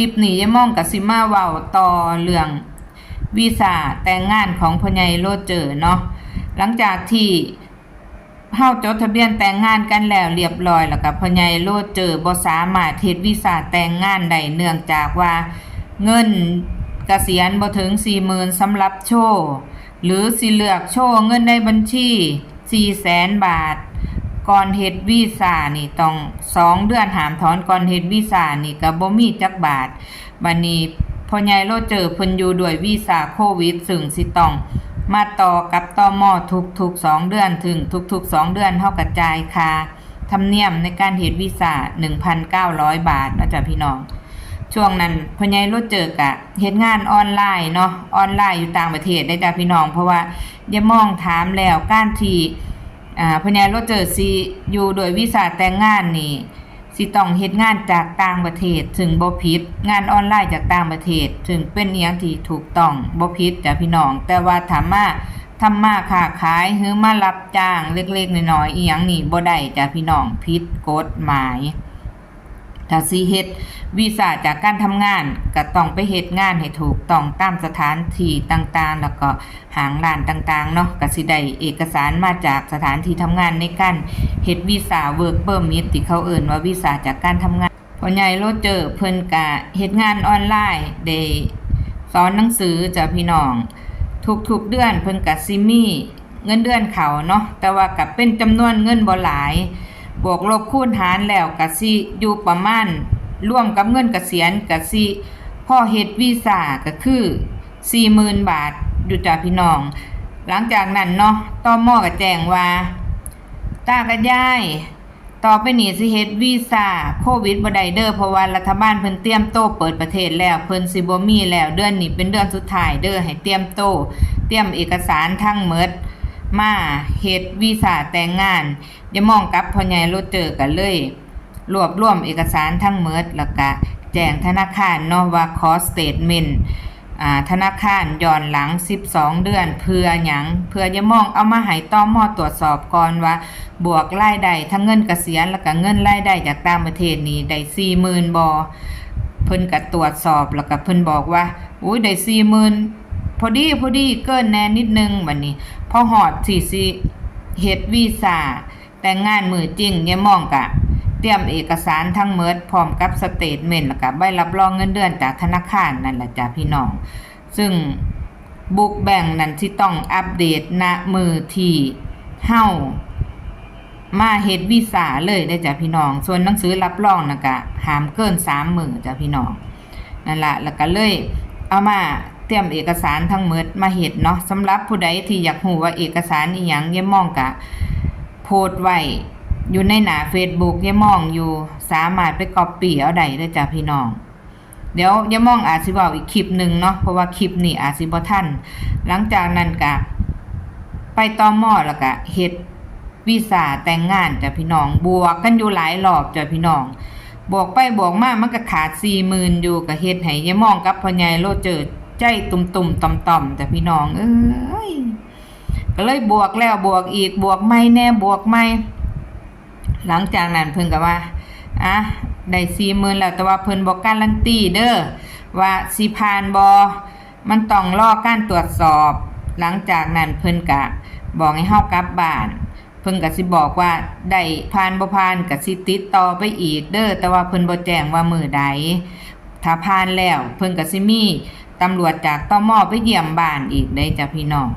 ลิปนี้ยายมองกับซิมาเว้าต่อเรื่องวีซ่าแต่งงานของพ่อใหญ่โรเจอร์เนาะหลังจากที่เฮาจดทะเบียนแต่งงานกันแล้วเรียบร้อยแล้วกับพ่อใหญ่โรเจอร์บ่สามารถเฮ็ดวีซ่าแต่งงานได้เนื่องจากว่าเงินเกษียณบ่ถึง40,000สำหรับโชว์หรือสิเลือกโชว์เงินในบัญชี400,000บาท ก่อนเฮ็ดวีซ่านี่ต้องสองเดือนหามถอนก่อนเฮ็ดวีซ่านี่ก็บ่มีจักบาทบัดนี้พ่อใหญ่โลเจอเพิ่นอยู่ด้วยวีซ่าโควิดซึ่งสิต้องมาต่อกับต่อมอทุกๆ2เดือนถึงทุกๆ2เดือนเฮากระจายค่าธรรมเนียมในการเฮ็ดวีซ่า1,900 บาทนะจ้ะพี่น้อง ช่วงนั้นพ่อใหญ่โลเจอกะเฮ็ดงานออนไลน์เนาะออนไลน์อยู่ต่างประเทศได้จ้ะพี่น้อง เพราะว่าอย่ามองถามแล้วการที่ อ่าพญาโรเจอร์ซีอยู่โดยวีซ่าแต่งงานนี่สิต้องเฮ็ดงานจากต่างประเทศถึงบ่ผิดงานออนไลน์จากต่างประเทศ ถึงเป็นอียงที่ถูกต้องบ่ผิดจ้ะพี่น้อง แต่ว่าถามมาทำมาค้าขายหรือมารับจ้างเล็กๆน้อยๆอีหยังนี่บ่ได้จ้ะพี่น้องผิดกฎหมาย ถ้าสิเฮ็ดวีซ่าจากการทำงานก็ต้องไปเฮ็ดงานให้ถูกต้องตามสถานที่ต่างๆ แล้วก็หางร้านต่างๆเนาะก็สิได้เอกสารมาจากสถานที่ทำงานในการเฮ็ดวีซ่าเวิร์กเปอร์มิทที่เขาเอิ้นว่าวีซ่าจากการทำงานพ่อใหญ่โรเจอร์เพิ่นก็เฮ็ดงานออนไลน์ได้สอนหนังสือจ้ะพี่น้องทุกๆเดือนเพิ่นก็สิมีเงินเดือนเขาเนาะแต่ว่าก็เป็นจำนวนเงินบ่หลาย บวกลบคูณหารแล้วก็สิอยู่ประมาณร่วมกับเงินเกษียณก็สิพ่อเฮ็ดวีซ่าก็คือ40,000บาทอยู่จ้าพี่น้อง หลังจากนั้นเนาะต่อมอก็แจ้งว่า ตากับยาย ต่อไปนี้สิเฮ็ดวีซ่าโควิดบ่ได้เด้อเพราะว่ารัฐบาลเพิ่นเตรียมโตเปิดประเทศแล้วเพิ่นสิบ่มีแล้วเดือนนี้เป็นเดือนสุดท้ายเด้อให้เตรียมโตเตรียมเอกสารทั้งหมด มาเฮ็ดวีซ่าแต่งงานอย่ามองกับพ่อใหญ่โรเจอร์กันเลย รวบรวมเอกสารทั้งหมดแล้วก็แจ้งธนาคารเนาะว่าขอสเตทเมนต์อ่าธนาคารย้อนหลัง 12 เดือน เพื่อหยังเพื่ออย่ามองเอามาให้ต้อมอตรวจสอบก่อนว่า บวกรายได้ทั้งเงินเกษียณแล้วก็เงินรายได้จากต่างประเทศนี้ได้40,000บ่เพิ่นก็ตรวจสอบแล้วก็เพิ่นบอกว่าอุ้ยได้40,000 พอดีพอดีเกินแน่นิดนึงบัดนี้ พอหอดสิสิเฮ็ดวีซ่าแต่งงานมือจริงอย่ามองกะ เตรียมเอกสารทั้งหมดพร้อมกับสเตทเมนต์แล้วก็ใบรับรองเงินเดือนจากธนาคารนั่นแหละจ้ะพี่น้อง ซึ่งบุกแบ่งนั้นที่ต้องอัปเดตณมือที่เฮามาเฮ็ดวีซ่าเลยได้จ้ะพี่น้อง ส่วนหนังสือรับรองนะก็ห้ามเกิน3มื้อจ้ะพี่น้อง นั่นละแล้วก็เลย เอามา ตรียมเอกสารทั้งหมดมาเฮ็ดเนาะสำหรับผู้ใดที่อยากรู้ว่าเอกสารอีหยังอย่ามองกะ โพสไว้อยู่ในหน้า Facebook อย่ามองอยู่สามารถไปกอปปี้เอาได้เด้จ้ะพี่น้อง เดี๋ยวอย่ามองอาจสิเว้าอีกคลิปหนึ่งเนาะเพราะว่าคลิปนี้อาจสิบ่ทันหลังจากนั้นก็ไปต่อหม้อแล้วก็เฮ็ดวีซ่าแต่งงานจ้ะพี่น้อง บวกกันอยู่หลายรอบจ้ะพี่น้องบวกไปบวกมามันก็ขาดสี่หมื่นอยู่ก็เฮ็ดให้ยายมองกับพ่อใหญ่โลเจอ ใจตุ่มตุ่มต่อมต่อมแต่พี่น้อง เอ้ยก็เลยบวกแล้วบวกอีกบวกไม่แน่บวกไม่ หลังจากนั้นเพิ่นก็ว่าอะได้สี่หมื่นแล้วแต่ว่าเพิ่นบอกการันตีเด้อว่าสิผ่านบอมันต้องรอการตรวจสอบ หลังจากนั้นเพิ่นกะ บอกให้เฮากลับบ้านเพิ่นก็สิบอกว่าได้ผ่านบ่ผ่านก็สิติดต่อไปอีกเด้อแต่ว่าเพิ่นบ่แจ้งว่ามือใดถ้าผ่านแล้ว เพิ่นก็สิมี ตำรวจจากตมไปเยี่ยมบ้านอีกได้จ้ะพี่น้อง